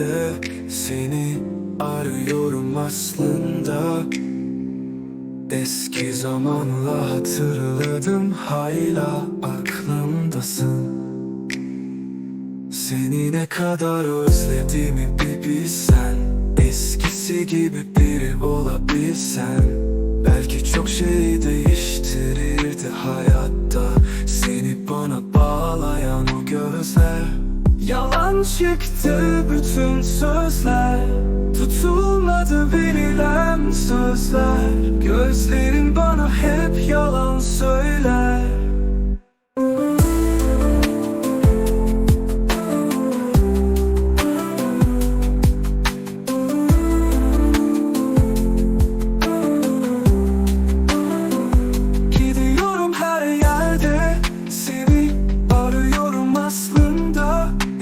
yerde Seni arıyorum aslında. Eski zamanla hatırladım hala aklımdasın. Seni ne kadar özlediğimi bir bilsen Eskisi gibi biri olabilsen. Belki çok şey değiştirirdi hayatta Seni bana bağlayan o gözler Çıktı bütün sözler. Tutulmadı verilen sözler. Gözlerin bana hep yalan söyler.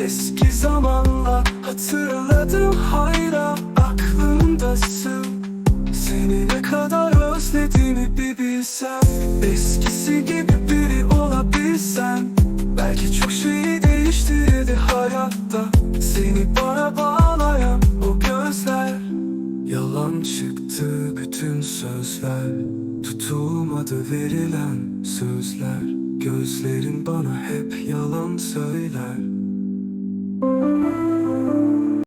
Eski bilsem Eskisi gibi biri olabilsem Belki çok şey değiştirdi hayatta. Seni bana bağlayan o gözler Yalan çıktı bütün sözler. Tutulmadı verilen sözler Gözlerin bana hep yalan söyler